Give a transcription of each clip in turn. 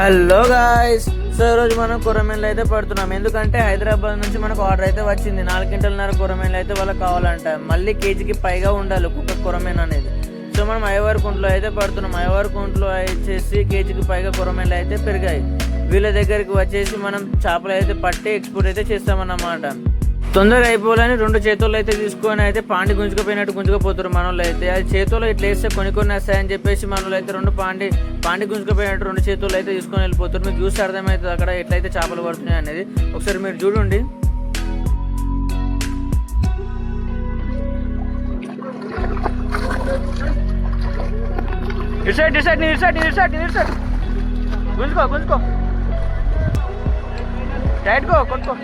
Hello guys. So రోజు మనం కొరమేన్లు అయితే పడుతున్నాం. ఎందుకంటే హైదరాబాద్ నుంచి మనకు ఆర్డర్ అయితే వచ్చింది. నాలుగు గంటలన్నర కూరమేన్లు అయితే వాళ్ళకి కావాలంట. మళ్ళీ కేజీకి పైగా ఉండాలి ఒక్కొక్క కూరమేన్ అనేది. సో మనం అయ్యవారి కుంట్లో అయితే పడుతున్నాం. అయ్యవారి కుంట్లో వచ్చేసి కేజీకి పైగా కూరమేన్లు అయితే పెరిగాయి. వీళ్ళ దగ్గరికి వచ్చేసి మనం చేపలు అయితే పట్టి ఎక్స్పోర్ట్ అయితే చేస్తామన్నమాట. తొందరగా అయిపోవాలని రెండు చేతుల్లో అయితే తీసుకొని అయితే పాండి గుంజుకుపోయినట్టు గుంజుకుపోతారు మనోళ్ళు అయితే అది చేతుల్లో ఇట్లా వేస్తే కొన్ని కొన్ని వస్తాయని చెప్పేసి మనోళ్ళు అయితే రెండు పాండి పాండి గుంజుకుపోయినట్టు రెండు చేతుల్లో అయితే తీసుకొని వెళ్ళిపోతారు. మీకు చూసి అర్థమవుతుంది అక్కడ ఎట్లయితే చేపలు పడుతున్నాయి అనేది. ఒకసారి మీరు చూడండి. ఇటు సైడ్ ఇటు సైడ్ ఇటు సైడ్ ఇటు సైడ్ ఇటు సైడ్. గుంజుకో గుంజుకో. టైట్ కొట్టుకో.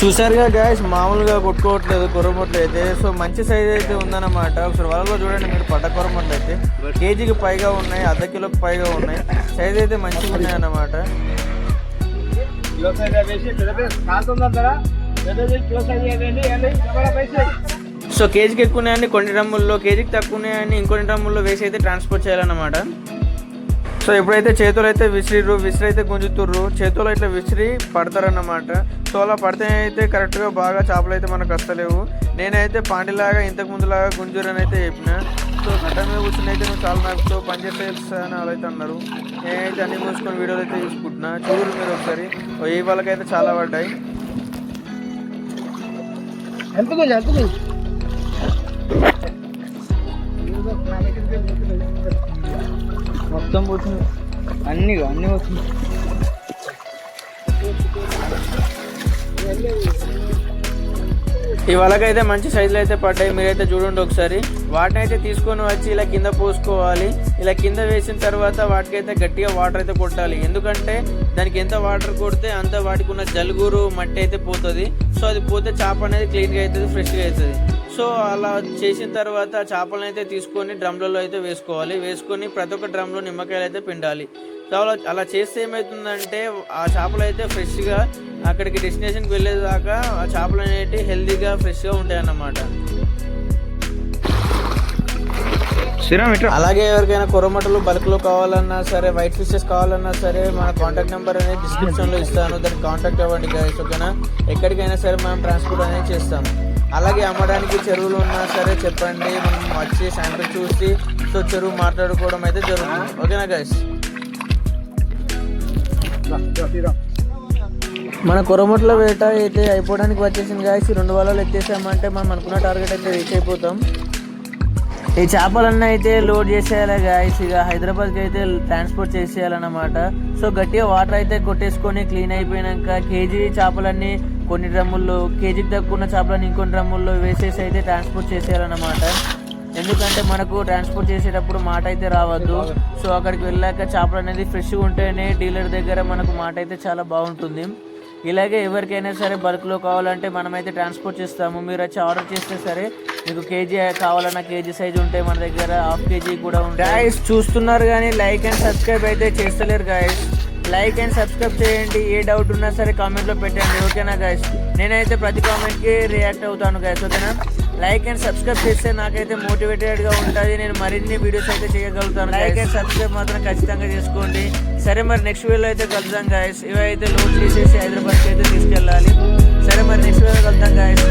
చూసారుగా గాయస్ మామూలుగా కొట్టుకోవట్లేదు కొరమట్లు అయితే సో మంచి సైజ్ అయితే ఉందన్నమాట. ఒకసారి వలలో చూడండి మీరు పడ్డ కొరమట్లు అయితే కేజీకి పైగా ఉన్నాయి అర్ధ కిలోకి పైగా ఉన్నాయి. సైజ్ అయితే మంచిగా ఉన్నాయి అన్నమాట సో కేజీకి ఎక్కువ ఉన్నాయని కొన్ని డ్రమ్ముల్లో కేజీకి తక్కువ ఉన్నాయని ఇంకొన్ని డ్రమ్ముల్లో వేసి అయితే ట్రాన్స్పోర్ట్ చేయాలన్నమాట. సో ఎప్పుడైతే చేతులు అయితే విసిరిరు విసిరి అయితే గుంజుతుర్రు చేతులు ఇట్లా విసిరి పడతారన్నమాట. సో అలా పడితే అయితే కరెక్ట్గా బాగా చేపలు అయితే మనకు వస్తలేవు నేనైతే పాండిలాగా ఇంతకు ముందులాగా గుంజురని అయితే చెప్పిన. సో గడ్డ మీద కూర్చుని అయితే నువ్వు చాలా నాకు పనిచేస్తే అని అలా అయితే అన్నారు. నేనైతే అన్ని మూసుకొని వీడియోలు అయితే చూసుకుంటున్నా. చూడు మీరు ఒకసారి. ఓ ఈ వాళ్ళకైతే చాలా పడ్డాయి. మొత్తం పోతుంది. అన్ని అన్ని పోతుంది. ఈ వలకైతే మంచి సైజులు అయితే పడ్డాయి. మీరైతే చూడండి ఒకసారి. వాటిని అయితే తీసుకొని వచ్చి ఇలా కింద పోసుకోవాలి. ఇలా కింద వేసిన తర్వాత వాటికైతే గట్టిగా వాటర్ అయితే కొట్టాలి. ఎందుకంటే దానికి ఎంత వాటర్ కొడితే అంత వాటికి ఉన్న జలుగురు మట్టి అయితే పోతుంది. సో అది పోతే చేప అనేది క్లీన్గా అవుతుంది ఫ్రెష్గా అవుతుంది. సో అలా చేసిన తర్వాత చేపలను అయితే తీసుకొని డ్రమ్లలో అయితే వేసుకోవాలి. వేసుకొని ప్రతి ఒక్క డ్రమ్లో నిమ్మకాయలు అయితే పిండాలి. సో అలా అలా చేస్తే ఏమవుతుందంటే ఆ చేపలు అయితే ఫ్రెష్గా అక్కడికి డెస్టినేషన్కి వెళ్ళేదాకా ఆ చేపలు అనేవి హెల్తీగా ఫ్రెష్గా ఉంటాయి అన్నమాట అలాగే ఎవరికైనా కొరమటలు బల్క్లో కావాలన్నా సరే వైట్ ఫిషెస్ కావాలన్నా సరే మన కాంటాక్ట్ నెంబర్ అనేది డిస్క్రిప్షన్లో ఇస్తాను. దానికి కాంటాక్ట్ అవ్వండి గైస్ ఓకేనా ఎక్కడికైనా సరే మనం ట్రాన్స్పోర్ట్ అనేది చేస్తాం అలాగే అమ్మడానికి చెరువులు ఉన్నా సరే చెప్పండి. మనం వచ్చి శాంపిల్ చూసి సో చెరువు మాట్లాడుకోవడం అయితే జరుగుతుంది. ఓకేనా గైస్ మన కొరమట్ల వేట అయితే అయిపోవడానికి వచ్చేసింది గాయస్ రెండు వలలు ఎత్తేసామంటే మనం అనుకున్న టార్గెట్ అయితే రీచ్ అయిపోతాం. ఈ చేపలన్నీ అయితే లోడ్ చేసేయాలి గాయస్ ఇక హైదరాబాద్కి అయితే ట్రాన్స్పోర్ట్ చేసేయాలన్నమాట. సో గట్టిగా వాటర్ అయితే కొట్టేసుకొని క్లీన్ అయిపోయినాక కేజీ చేపలన్నీ కొన్ని డ్రమ్ముల్లో కేజీకి తక్కువ చేపలను ఇంకొన్ని డ్రమ్ముల్లో వేసేసి అయితే ట్రాన్స్పోర్ట్ చేసేయాలన్నమాట. ఎందుకంటే మనకు ట్రాన్స్పోర్ట్ చేసేటప్పుడు మాట అయితే రావద్దు. సో అక్కడికి వెళ్ళాక చేపలు అనేది ఫ్రెష్గా ఉంటేనే డీలర్ దగ్గర మనకు మాట అయితే చాలా బాగుంటుంది. ఇలాగే ఎవరికైనా సరే బల్క్లో కావాలంటే మనమైతే ట్రాన్స్పోర్ట్ చేస్తాము. మీరు వచ్చి ఆర్డర్ చేస్తే సరే మీకు కేజీ కావాలన్నా కేజీ సైజ్ ఉంటాయి మన దగ్గర హాఫ్ కేజీ కూడా ఉంటాయి గాయస్ చూస్తున్నారు కానీ లైక్ అండ్ సబ్స్క్రైబ్ అయితే చేస్తలేరు గాయస్ లైక్ అండ్ సబ్స్క్రైబ్ చేయండి. ఏ డౌట్ ఉన్నా సరే కామెంట్లో పెట్టండి. ఓకేనా గైస్ నేనైతే ప్రతి కామెంట్కి రియాక్ట్ అవుతాను గైస్ ఓకేనా? లైక్ అండ్ సబ్స్క్రైబ్ చేస్తే నాకైతే మోటివేటెడ్గా ఉంటుంది. నేను మరిన్ని వీడియోస్ అయితే చేయగలుగుతాను లైక్ అండ్ సబ్స్క్రైబ్ మాత్రం ఖచ్చితంగా చేసుకోండి. సరే మరి నెక్స్ట్ వీడియోలో అయితే కలుద్దాం గాయస్ ఇవైతే లోడ్ చేసేసి హైదరాబాద్కి అయితే తీసుకెళ్ళాలి. సరే మరి నెక్స్ట్ వీడియోలో కలుద్దాం గాయస్